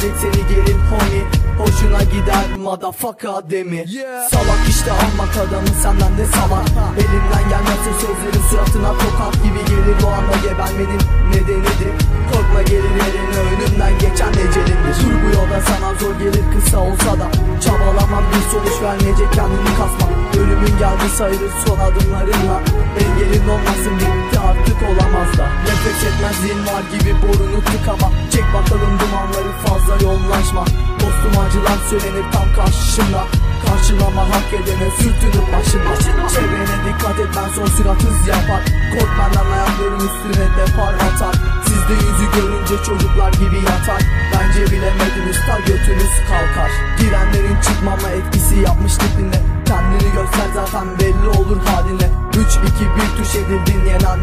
ezecek seni gelin homie Hoşuna gider motherfucker demir. Yeah. Salak işte almak adamı senden de salak? Elimden gelmezse sözlerin suratına tokat gibi gelir. Bu anda gebermenin nedenidir Korkma gelir eline önümden geçen ecelindir. Dur bu yolda sana zor gelir kısa olsa da Çabalamam. Bir sonuç vermeyecek kendini kasma Ölümün geldi sayılır son adımlarınla. Engelin olmasın bitti artık olamaz da. Nefes etmezliğin var gibi borunu tıkama Dumanları fazla yoğunlaşma Dostum acılar söylenir tam karşında Karşılama hak edene sürtünüp başına Çevrene dikkat et ben son sürat hız yapar. Kork benden ayakların üstüne depar atar. Sizde yüzü görünce çocuklar gibi yatar. Bence bilemediniz ta götünüz kalkar. Girenlerin çıkmama etkisi yapmış tipinde Kendini göster zaten belli olur haline 3 2 1 tuş edildin yenen